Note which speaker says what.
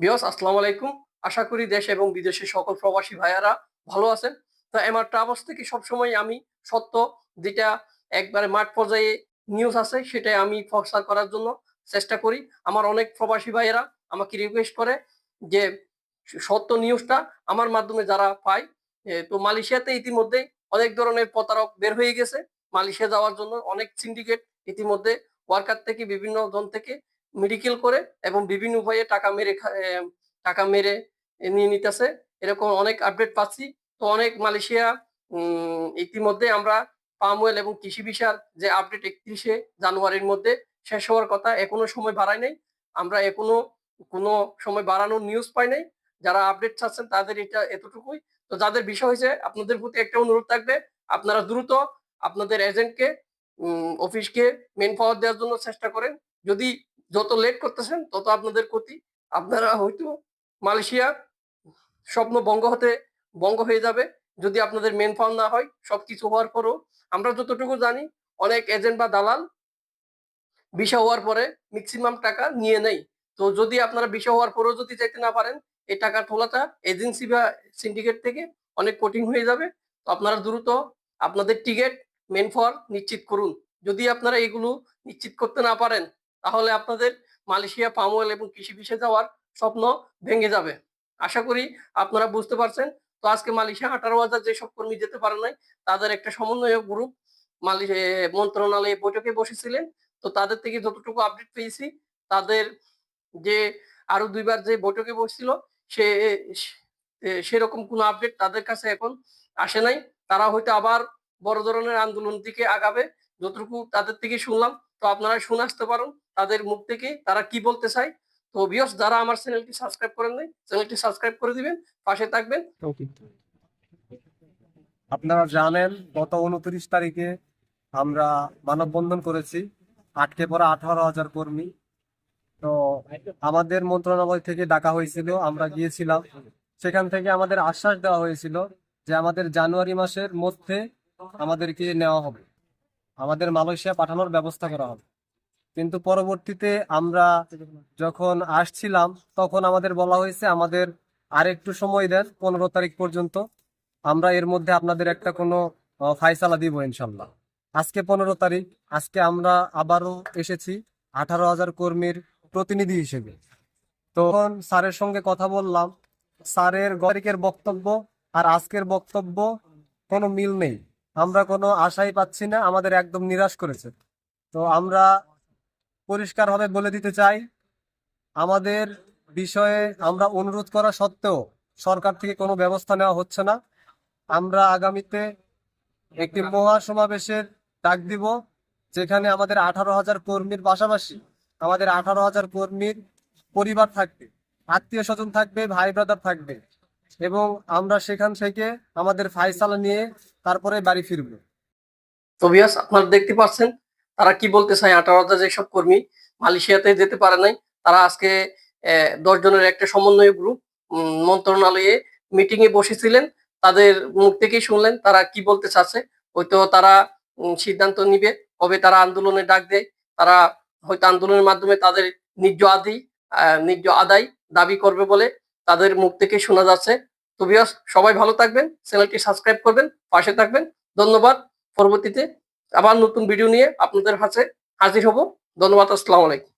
Speaker 1: বিয়স আসসালামু আলাইকুম। আশা করি দেশ এবং বিদেশের সকল প্রবাসী ভাইয়ারা ভালো আছেন। তো আমার ট্রাভেলস থেকে সবসময় আমি সত্য যেটা একবারে মাঠ পর্যায়ে নিউজ আছে, সেটাই আমি প্রচার করার জন্য চেষ্টা করি। আমার অনেক প্রবাসী ভাইয়েরা আমাকে রিকোয়েস্ট করে যে সত্য নিউজটা আমার মাধ্যমে যারা পায় তো মালয়েশিয়াতে ইতিমধ্যে অনেক ধরনের প্রতারক বের হয়ে গেছে। মালয়েশিয়া যাওয়ার জন্য অনেক সিন্ডিকেট ইতিমধ্যে ওয়ার্কার থেকে, বিভিন্ন জন থেকে মেডিকেল করে এবং বিভিন্ন উপায়ে টাকা মেরে টাকা মেরে নিয়ে নিতেছে। এরকম অনেক আপডেট পাচ্ছি। তো অনেক মালয়েশিয়া ইতিমধ্যে আমরা পাম অয়েল এবং কৃষি বিষার যে আপডেট একত্রিশে জানুয়ারির মধ্যে শেষ হওয়ার কথা এখনও সময় বাড়ায় নাই। আমরা এখনও কোনো সময় বাড়ানোর নিউজ পাই নাই। যারা আপডেট চাচ্ছেন তাদের এটা এতটুকুই। তো যাদের বিষয় হয়েছে, আপনাদের প্রতি একটা অনুরোধ থাকবে, আপনারা দ্রুত আপনাদের এজেন্টকে অফিসকে মেন পাওয়ার দেওয়ার জন্য চেষ্টা করেন। যদি যত লেট করতেছেন, তত আপনাদের ক্ষতি। আপনারা হয়তো মালয়েশিয়া স্বপ্ন বঙ্গ হতে বঙ্গ হয়ে যাবে। যদি আপনাদের মেন পাওয়ার না হয়, সবকিছু হওয়ার পরও আমরা যতটুকু জানি, অনেক এজেন্ট বা দালাল বিষা হওয়ার পরে ম্যাক্সিমাম টাকা নিয়ে নেই। তো যদি আপনারা বিষা হওয়ার পরেও যদি চাইতে না পারেন, এই টাকা তোলাটা এজেন্সি বা সিন্ডিকেট থেকে অনেক কঠিন হয়ে যাবে। তো আপনারা দ্রুত আপনাদের টিকিট মেন ফর নিশ্চিত করুন। যদি আপনারা এগুলো নিশ্চিত করতে না পারেন তাহলে আপনাদের মালয়েশিয়া পাম অয়েল এবং কৃষি বিষে যাওয়ার স্বপ্ন ভেঙে যাবে। আশা করি আপনারা বুঝতে পারছেন। তো আজকে মালয়েশিয়া আঠারো হাজার যেসব কর্মী যেতে পারে নাই, তাদের একটা সমন্বয়ক গ্রুপ মন্ত্রণালয়ে বৈঠকে বসেছিলেন। তো তাদের থেকে যতটুকু আপডেট পেয়েছি, তাদের যে আরও দুইবার যে বৈঠকে বসছিল, সে- সেরকম কোনো আপডেট তাদের কাছে এখন আসে নাই। তারা হয়তো আবার বড় ধরনের আন্দোলন দিকে আগাবে। যতটুকু তাদের থেকে শুনলাম তো আপনারা শুনে আসতে পারেন তাদের মুখ থেকে তারা কি বলতে চায়। তো বিয়স যারা আমার চ্যানেলটি সাবস্ক্রাইব করেন নাই চ্যানেলটি সাবস্ক্রাইব করে দিবেন পাশে থাকবেন।
Speaker 2: আপনারা জানেন গত উনত্রিশ তারিখে আমরা মানববন্ধন করেছি আটকে পড়া আঠারো হাজার কর্মী। তো আমাদের মন্ত্রণালয় থেকে ডাকা হয়েছিল আমরা গিয়েছিলাম। সেখান থেকে আমাদের আশ্বাস দেওয়া হয়েছিল যে আমাদের জানুয়ারি মাসের মধ্যে আমাদেরকে নেওয়া হবে। আমাদের মালয়েশিয়া পাঠানোর ব্যবস্থা করা হবে। কিন্তু পরবর্তীতে আমরা যখন আসছিলাম, তখন আমাদের বলা হয়েছে, আমাদের আর একটু সময় দেন, পনেরো তারিখ পর্যন্ত আমরা এর মধ্যে আপনাদের একটা কোনো ফাইসালা দিব ইনশাল্লাহ। আজকে পনেরো তারিখ, আজকে আমরা আবারও এসেছি আঠারো হাজার কর্মীর প্রতিনিধি হিসেবে। তখন স্যারের সঙ্গে কথা বললাম, স্যারের গরিকের বক্তব্য আর আজকের বক্তব্য কোনো মিল নেই। আমরা কোনো আশাই পাচ্ছি না, আমাদের একদম নিরাশ করেছে। তো আমরা পরিষ্কারভাবে বলে দিতে চাই, আমাদের বিষয়ে আমরা অনুরোধ করা সত্ত্বেও সরকার থেকে কোনো ব্যবস্থা নেওয়া হচ্ছে না। আমরা আগামীতে একটি মহা সমাবেশের ডাক দিব, যেখানে আমাদের আঠারো হাজার কর্মীর পাশাপাশি আমাদের আঠারো হাজার কর্মীর পরিবার থাকবে, আত্মীয় স্বজন থাকবে ভাই ব্রাদার থাকবে। এবং আমরা সেখান থেকে আমাদের ফাইসালা নিয়ে তারপরে বাড়ি ফিরবো।
Speaker 1: তো বিয়াস আপনারা দেখতে পাচ্ছেন, তারা কি বলতে চায়? আঠারো হাজার যেসব কর্মী মালয়েশিয়াতে যেতে পারে নাই, তারা আজকে দশ জনের একটা সমন্বয় গ্রুপ মন্ত্রণালয়ে মিটিং এ বসেছিলেন, তাদের মুখ থেকেই শুনলেন, তারা কি বলতে চাচ্ছে, হয়তো তারা সিদ্ধান্ত নিবে, কবে তারা আন্দোলনে ডাক দেয়, তারা হয়তো আন্দোলনের মাধ্যমে তাদের ন্যায্য আদি ন্যায্য আদায় দাবি করবে বলে তাদের মুখ থেকে শোনা যাচ্ছে। তো বিয়াস সবাই ভালো থাকবেন, চ্যানেলটি সাবস্ক্রাইব করবেন, পাশে থাকবেন। ধন্যবাদ। পরবর্তীতে আবার নতুন ভিডিও নিয়ে আপনাদের কাছে হাজির হব। ধন্যবাদ, আসসালামু আলাইকুম।